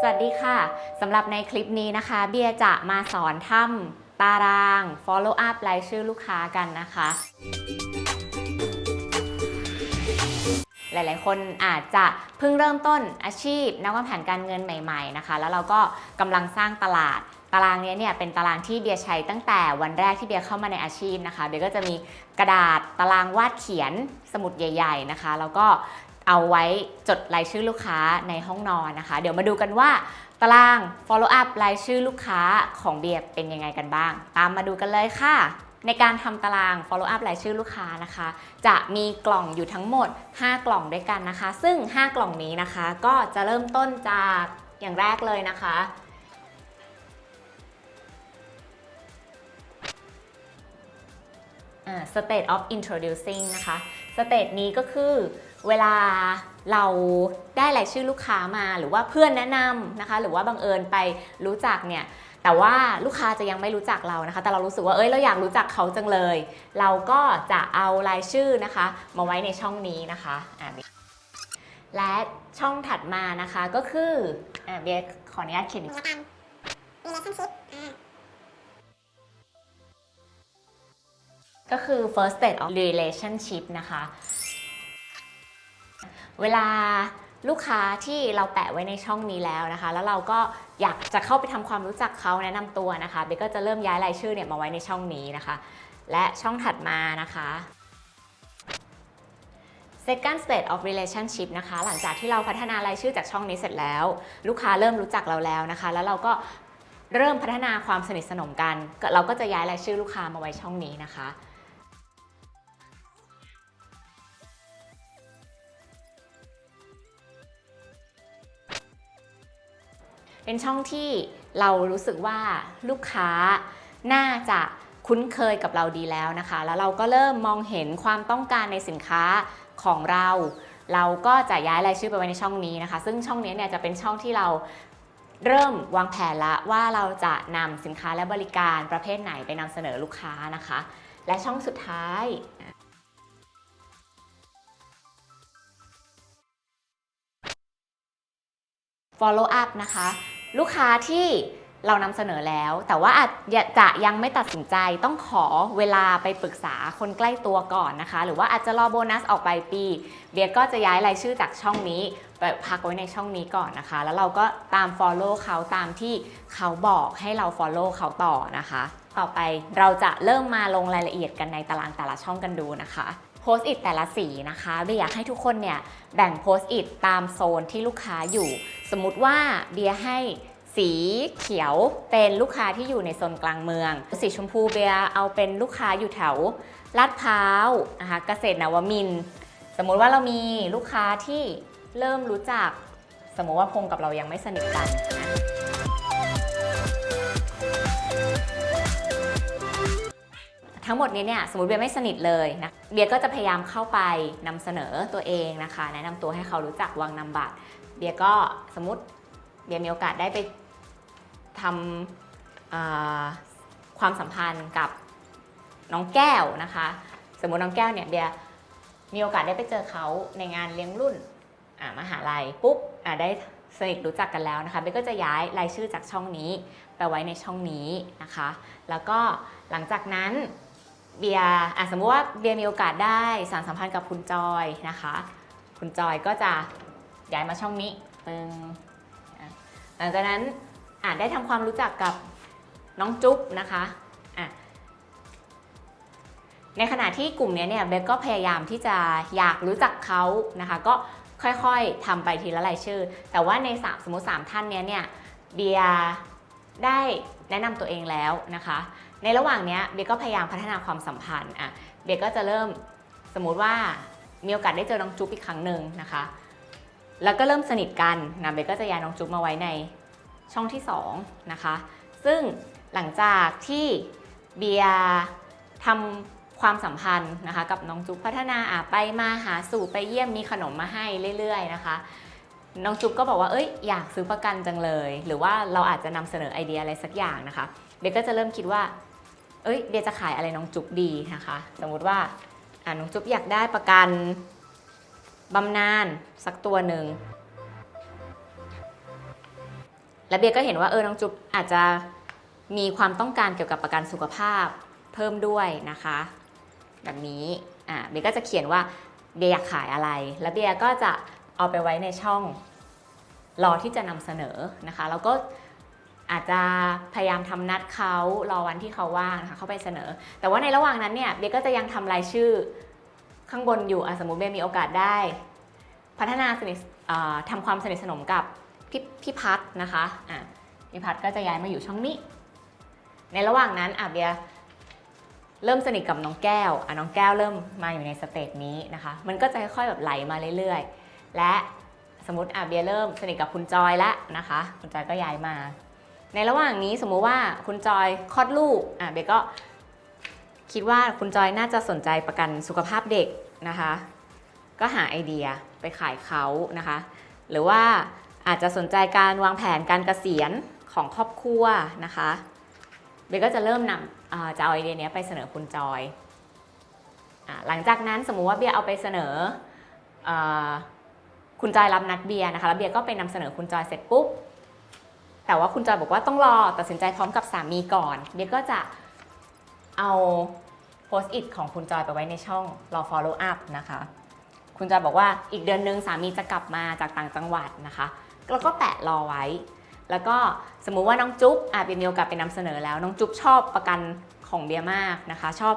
สวัสดีค่ะ สำหรับในคลิปนี้นะคะ เบียจะมาสอนทำตาราง follow up รายชื่อลูกค้ากันนะคะ หลาย ๆ คนอาจจะเพิ่งเริ่มต้นอาชีพนักวางแผนการเงินใหม่ ๆ นะคะ แล้วเราก็กำลังสร้างตลาดตารางนี้เนี่ยเป็นตารางที่เบียร์ใช้ตั้งแต่วันแรกที่เบียร์เข้ามาในอาชีพนะคะ เบียร์ก็จะมีกระดาษตารางวาดเขียนสมุดใหญ่ ๆ นะคะ แล้วก็ เอาไว้จดรายชื่อลูกค้าในห้องนอนนะคะ เดี๋ยวมาดูกันว่า ตาราง follow up รายชื่อลูกค้าของเบียร์เป็นยังไงกันบ้าง ตามมาดูกันเลยค่ะ ในการทำตาราง follow up รายชื่อลูกค้านะคะ จะมีกล่องอยู่ทั้งหมด 5 กล่องด้วยกันนะคะ ซึ่ง 5 กล่องนี้นะคะ ก็จะเริ่มต้นจากอย่างแรกเลยนะคะอ่า state of introducing นะคะ state นี้ก็คือ เวลาเราได้รายชื่อลูกค้ามาหรือว่าเพื่อนแนะนำนะคะ หรือว่าบังเอิญไปรู้จักเนี่ยแต่ว่าลูกค้าจะยังไม่รู้จักเรานะคะ แต่เรารู้สึกว่าเอ้ยเราอยากรู้จักเขาจังเลย เราก็จะเอารายชื่อนะคะ มาไว้ในช่องนี้นะคะอะและช่องถัดมานะคะก็คืออะเบียร์ขออนุญาตเขียนก็คือ first state of relationship นะคะ เวลาลูกค้าที่เราแปะไว้ในช่องนี้แล้วนะคะ แล้วเราก็อยากจะเข้าไปทำความรู้จักเขาแนะนำตัวนะคะเบกก็จะเริ่มย้ายรายชื่อเนี่ยมาไว้ในช่องนี้นะคะ และช่องถัดมานะคะ second state of relationship นะคะ หลังจากที่เราพัฒนารายชื่อจากช่องนี้เสร็จแล้ว ลูกค้าเริ่มรู้จักเราแล้วนะคะ แล้วเราก็เริ่มพัฒนาความสนิทสนมกัน เราก็จะย้ายรายชื่อลูกค้ามาไว้ช่องนี้นะคะ เป็นช่องที่เรารู้สึกว่าลูกค้าน่าจะคุ้นเคยกับเราดีแล้วนะคะ แล้วเราก็เริ่มมองเห็นความต้องการในสินค้าของเรา เราก็จะย้ายรายชื่อไปไว้ในช่องนี้นะคะ ซึ่งช่องนี้เนี่ยจะเป็นช่องที่เราเริ่มวางแผนละว่าเราจะนำสินค้าและบริการประเภทไหนไปนำเสนอลูกค้านะคะ และช่องสุดท้าย follow up นะคะ ลูกค้าที่เรานำเสนอแล้ว แต่ว่าอาจจะยังไม่ตัดสินใจต้องขอเวลาไปปรึกษาคนใกล้ตัวก่อนนะคะ หรือว่าอาจจะรอโบนัสออกไปปี เบียร์ก็จะย้ายรายชื่อจากช่องนี้ไปพักไว้ในช่องนี้ก่อนนะคะ แล้วเราก็ตาม follow เขาตามที่เขาบอกให้เรา follow เขาต่อนะคะ ต่อไปเราจะเริ่มมาลงรายละเอียดกันในตารางแต่ละช่องกันดูนะคะ โพสต์อิทแต่ละสีนะคะเบียอยากให้ทุกคนเนี่ยแบ่งโพสต์อิทตามโซนที่ลูกค้าอยู่ สมมติว่าเบียให้สีเขียวเป็นลูกค้าที่อยู่ในโซนกลางเมือง สีชมพูเบียเอาเป็นลูกค้าอยู่แถวลาดพร้าวนะคะเกษตรนวมิน สมมุติว่าเรามีลูกค้าที่เริ่มรู้จัก สมมุติว่าพงกับเรายังไม่สนิทกัน ทั้งหมดนี้เนี่ยสมมติเบียร์ไม่สนิทเลยนะเบียร์ก็จะพยายามเข้าไปนำเสนอตัวเองนะคะ แนะนำตัวให้เขารู้จักวางนาบัตร เบียร์ก็สมมติเบียร์มีโอกาสได้ไปทำความสัมพันธ์กับน้องแก้วนะคะ สมมติน้องแก้วเนี่ยเบียร์มีโอกาสได้ไปเจอเขาในงานเลี้ยงรุ่นมหาลัยปุ๊บได้สนิทรู้จักกันแล้วนะคะเบียร์ก็จะย้ายรายชื่อจากช่องนี้ไปไว้ในช่องนี้นะคะ แล้วก็หลังจากนั้น เบียร์อะสมมุติว่าเบียร์มีโอกาสได้สารสัมพันธ์กับคุณจอยนะคะ คุณจอยก็จะย้ายมาช่องนี้ปึงหลังจากนั้นอาจได้ทำความรู้จักกับน้องจุ๊บนะคะะในขณะที่กลุ่มนี้เนี่ยเบก็พยายามที่จะอยากรู้จักเขานะคะ ก็ค่อยๆทำไปทีละรายชื่อ แต่ว่าในสามสมมติ 3 ท่านเนี้ยเนี่ยเบียได้แนะนำตัวเองแล้วนะคะ ในระหว่างเนี้ยเบียร์ก็พยายามพัฒนาความสัมพันธ์อะเบียร์ก็จะเริ่มสมมุติว่ามีโอกาสได้เจอน้องจุ๊บอีกครั้งหนึ่งนะคะ แล้วก็เริ่มสนิทกันนะเบียร์ก็จะย้ายน้องจุ๊บมาไว้ในช่องที่2นะคะ ซึ่งหลังจากที่เบียทำความสัมพันธ์นะคะ กับน้องจุ๊บพัฒนาอะไปมาหาสู่ไปเยี่ยมมีขนมมาให้เรื่อยๆนะคะน้องจุ๊บก็บอกว่าเอ้ยอยากซื้อประกันจังเลย หรือว่าเราอาจจะนำเสนอไอเดียอะไรสักอย่างนะคะ เบียร์ก็จะเริ่มคิดว่า เอ้ยเบียร์จะขายอะไรน้องจุ๊บดีนะคะ สมมุติว่าอ่าน้องจุ๊บอยากได้ประกันบำนาญสักตัวหนึ่งและเบียร์ก็เห็นว่าเออน้องจุ๊บอาจจะมีความต้องการเกี่ยวกับประกันสุขภาพเพิ่มด้วยนะคะ แบบนี้อ่าเบียร์ก็จะเขียนว่าเบียร์อยากขายอะไร แล้วเบียร์ก็จะเอาไปไว้ในช่องรอที่จะนำเสนอนะคะ แล้วก็ อาจจะพยายามทำนัดเขารอวันที่เขาว่างนะคะเข้าไปเสนอ แต่ว่าในระหว่างนั้นเนี่ยเบียร์ก็จะยังทำรายชื่อข้างบนอยู่สมมติเบียร์มีโอกาสได้ พัฒนาสนิทอ่าทำความสนิทสนมกับพี่พี่พัฒนะคะอะพี่พัฒก็จะย้ายมาอยู่ช่องนี้ ในระหว่างนั้นอะเบียร์เริ่มสนิทกับน้องแก้วอะน้องแก้วเริ่มมาอยู่ในสเตจนี้นะคะ มันก็จะค่อยๆแบบไหลมาเรื่อยๆ และสมมติอะเบียร์เริ่มสนิทกับคุณจอยแล้วนะคะ คุณจอยก็ย้ายมา ในระหว่างนี้สมมุติว่าคุณจอยคลอดลูกอะเบก็คิดว่าคุณจอยน่าจะสนใจประกันสุขภาพเด็กนะคะ ก็หาไอเดียไปขายเขานะคะ หรือว่าอาจจะสนใจการวางแผนการเกษียณของครอบครัวนะคะเบก็จะเริ่มนำจะเอาไอเดียนี้ไปเสนอคุณจอยอหลังจากนั้นสมมุติว่าเบียเอาไปเสนออคุณจอยรับนัดเบียนะคะแล้วเบียก็ไปนำเสนอคุณจอยเสร็จปุ๊บ แต่ว่าคุณจอยบอกว่าต้องรอตัดสินใจพร้อมกับสามีก่อนเบียร์ก็จะเอาโพสต์อิทของคุณจอยไปไว้ในช่องรอ follow up นะคะ คุณจอยบอกว่าอีกเดือนนึงสามีจะกลับมาจากต่างจังหวัดนะคะแล้วก็แปะรอไว้ แล้วก็สมมุติว่าน้องจุ๊บอาจเป็นมีโอกาสไปนำเสนอแล้ว น้องจุ๊บชอบประกันของเบียร์มากนะคะ ชอบ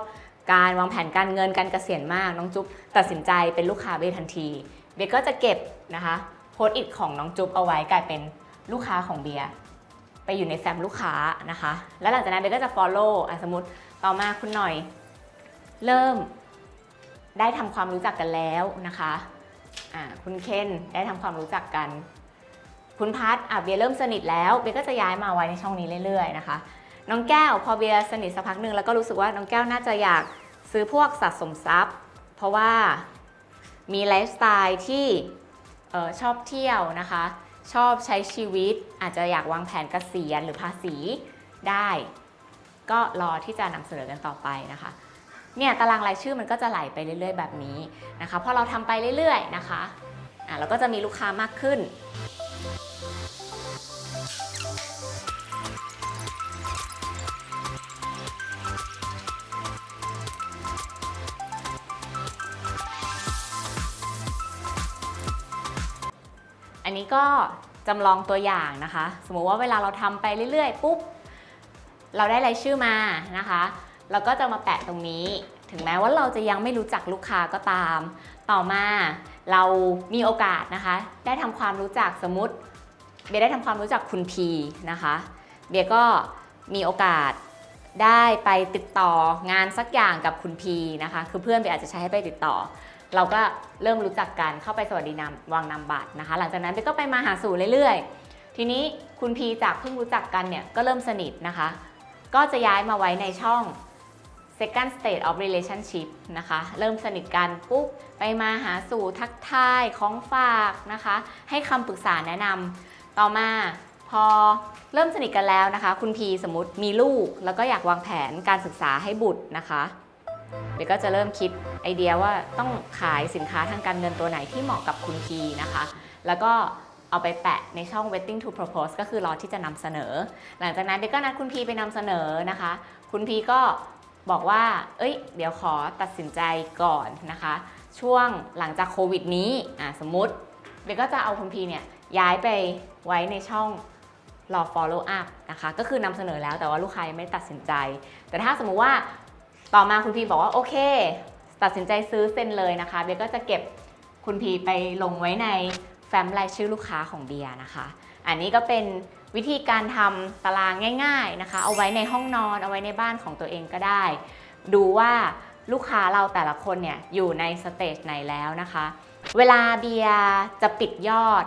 การวางแผนการเงินการเกษียณมาก น้องจุ๊บตัดสินใจเป็นลูกค้าเบียร์ทันที เบียร์ก็จะเก็บนะคะโพสต์อิทของน้องจุ๊บเอาไว้กลายเป็น ลูกค้าของเบียร์ไปอยู่ในแฟ้มลูกค้านะคะ แล้วหลังจากนั้นเบียร์ก็จะ follow อะสมมติต่อมาคุณหน่อย เริ่มได้ทำความรู้จักกันแล้วนะคะอ่าคุณเคนได้ทำความรู้จักกัน คุณพัทอะเบียร์เริ่มสนิทแล้วเบียร์ก็จะย้ายมาไว้ในช่องนี้เรื่อยๆนะคะน้องแก้วพอเบียร์สนิทสักพักหนึ่งแล้วก็รู้สึกว่าน้องแก้วน่าจะอยากซื้อพวกสะสมทรัพย์ เพราะว่ามีไลฟ์สไตล์ที่ออชอบเที่ยวนะคะ ชอบใช้ชีวิตอาจจะอยากวางแผนเกษียณหรือภาษีได้ ก็รอที่จะนำเสนอกันต่อไปนะคะเนี่ยตารางรายชื่อมันก็จะไหลไปเรื่อย ๆ แบบนี้นะคะพอเราทำไปเรื่อยๆนะคะอะเราก็จะมีลูกค้ามากขึ้น ก็จำลองตัวอย่างนะคะ สมมุติว่าเวลาเราทำไปเรื่อยๆ ปุ๊บ เราได้รายชื่อมานะคะ เราก็จะมาแปะตรงนี้ ถึงแม้ว่าเราจะยังไม่รู้จักลูกค้าก็ตาม ต่อมาเรามีโอกาสนะคะ ได้ทำความรู้จักสมมติ เบียได้ทำความรู้จักคุณพีนะคะ เบียก็มีโอกาสได้ไปติดต่องานสักอย่างกับคุณพีนะคะ คือเพื่อนเบียอาจจะใช้ให้ไปติดต่อ เราก็เริ่มรู้จักกันเข้าไปสวัสดีนามวางนามบัตรนะคะ หลังจากนั้นเบก็ไปมาหาสู่เรื่อยๆ ทีนี้คุณพีจากเพิ่งรู้จักกันเนี่ยก็เริ่มสนิทนะคะ ก็จะย้ายมาไว้ในช่อง second state of relationship นะคะ เริ่มสนิทกันปุ๊บไปมาหาสู่ทักทายของฝากนะคะ ให้คำปรึกษาแนะนำต่อมาพอเริ่มสนิทกันแล้วนะคะ คุณพีสมมติมีลูก แล้วก็อยากวางแผนการศึกษาให้บุตรนะคะ เดี๋ยวก็จะเริ่มคิดไอเดียว่าต้องขายสินค้าทางการเงินตัวไหนที่เหมาะกับคุณพีนะคะ แล้วก็เอาไปแปะในช่อง waiting to propose ก็คือรอที่จะนำเสนอ หลังจากนั้นเบยก็นัดคุณพีไปนำเสนอนะคะ คุณพีก็บอกว่า เอ้ย เดี๋ยวขอตัดสินใจก่อนนะคะ ช่วงหลังจากโควิดนี้อะสมมติเบยก็จะเอาคุณพีเนี่ยย้ายไปไว้ในช่องรอ follow up นะคะ ก็คือนำเสนอแล้วแต่ว่าลูกค้ายังไม่ตัดสินใจ แต่ถ้าสมมุติว่า ต่อมาคุณพีบอกว่าโอเค ตัดสินใจซื้อเซ็นเลยนะคะ เบียก็จะเก็บคุณพีไปลงไว้ในแฟ้มรายชื่อลูกค้าของเบียนะคะ อันนี้ก็เป็นวิธีการทำตารางง่าย ๆนะคะ เอาไว้ในห้องนอน เอาไว้ในบ้านของตัวเองก็ได้ ดูว่าลูกค้าเราแต่ละคนเนี่ยอยู่ในสเตจไหนแล้วนะคะ เวลาเบียจะปิดยอด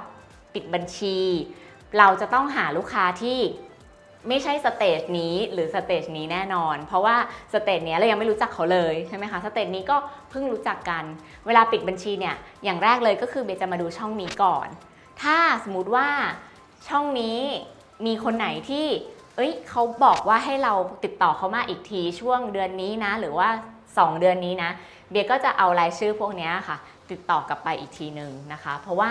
ปิดบัญชี เราจะต้องหาลูกค้าที่ ไม่ใช่สเตจนี้หรือสเตจนี้แน่นอน เพราะว่าสเตจเนี้ยเรายังไม่รู้จักเขาเลยใช่ไหมคะสเตจนี้ก็เพิ่งรู้จักกัน เวลาปิดบัญชีเนี่ยอย่างแรกเลยก็คือเบยจะมาดูช่องนี้ก่อน ถ้าสมมติว่าช่องนี้มีคนไหนที่ เอ้ยเขาบอกว่าให้เราติดต่อเขามาอีกทีช่วงเดือนนี้นะ หรือว่า 2 เดือนนี้นะ เบียก็จะเอารายชื่อพวกเนี้ยค่ะ ติดต่อกลับไปอีกทีหนึ่งนะคะ เพราะว่า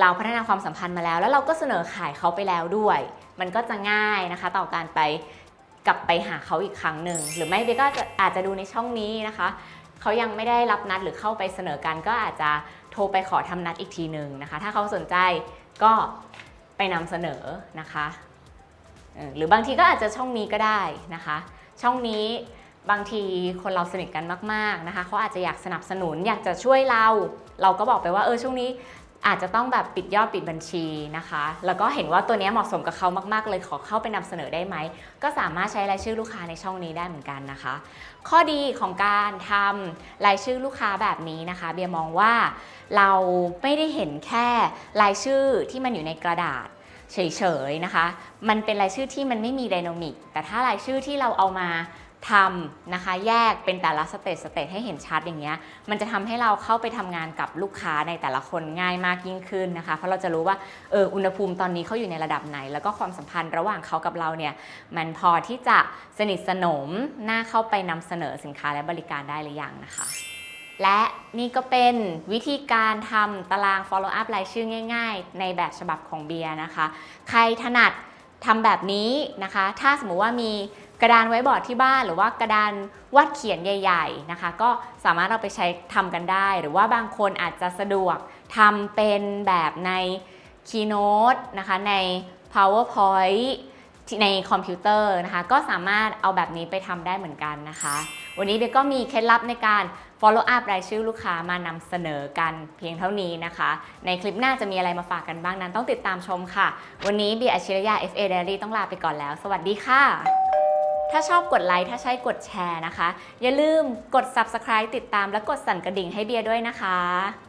เราพัฒนาความสัมพันธ์มาแล้ว แล้วเราก็เสนอขายเขาไปแล้วด้วย มันก็จะง่ายนะคะ ต่อการไปกลับไปหาเขาอีกครั้งหนึ่งหรือไม่เบก็อาจจะดูในช่องนี้นะคะเขายังไม่ได้รับนัดหรือเข้าไปเสนอกันก็อาจจะโทรไปขอทำนัดอีกทีหนึ่งนะคะ ถ้าเขาสนใจก็ไปนำเสนอนะคะหรือบางทีก็อาจจะช่องนี้ก็ได้นะคะ ช่องนี้บางทีคนเราสนิทกันมาก ๆนะคะเขาอาจจะอยากสนับสนุนอยากจะช่วยเรา เราก็บอกไปว่าเออช่วงนี้ อาจจะต้องแบบปิดยอดปิดบัญชีนะคะ แล้วก็เห็นว่าตัวนี้เหมาะสมกับเขามาก ๆ เลยขอเข้าไปนำเสนอได้ไหม ก็สามารถใช้รายชื่อลูกค้าในช่องนี้ได้เหมือนกันนะคะ ข้อดีของการทำรายชื่อลูกค้าแบบนี้นะคะ เบียมองว่าเราไม่ได้เห็นแค่รายชื่อที่มันอยู่ในกระดาษเฉยๆนะคะ มันเป็นรายชื่อที่มันไม่มีไดนามิก แต่ถ้ารายชื่อที่เราเอามา ทำนะคะแยกเป็นแต่ละสเตจสเตจให้เห็นชัดอย่างเงี้ยมันจะทำให้เราเข้าไปทำงานกับลูกค้าในแต่ละคนง่ายมากยิ่งขึ้นนะคะ เพราะเราจะรู้ว่าเอออุณหภูมิตอนนี้เขาอยู่ในระดับไหน แล้วก็ความสัมพันธ์ระหว่างเขากับเราเนี่ยมันพอที่จะสนิทสนมน่าเข้าไปนำเสนอสินค้าและบริการได้หรือยังนะคะ และนี่ก็เป็นวิธีการทำตาราง follow up รายชื่อง่าย ๆ ในแบบฉบับของเบียร์นะคะ ใครถนัดทำแบบนี้นะคะ ถ้าสมมุติว่ามี กระดานไว้บอร์ดที่บ้าน หรือว่ากระดานวาดเขียนใหญ่ ๆนะคะ ก็สามารถเอาไปใช้ทำกันได้ หรือว่าบางคนอาจจะสะดวกทำเป็นแบบใน Keynote นะคะใน PowerPoint ในคอมพิวเตอร์นะคะ ก็สามารถเอาแบบนี้ไปทำได้เหมือนกันนะคะ วันนี้เบยก็มีเคล็ดลับในการ follow up รายชื่อลูกค้ามานำเสนอกันเพียงเท่านี้นะคะ ในคลิปหน้าจะมีอะไรมาฝากกันบ้างนั้น ต้องติดตามชมค่ะ วันนี้เบียร์อัจฉริยะ FA Diary ต้องลาไปก่อนแล้ว สวัสดีค่ะ ถ้าชอบกดไลค์ถ้าใช่กดแชร์นะคะ อย่าลืมกด subscribe ติดตามและกดสั่นกระดิ่งให้เบียร์ด้วยนะคะ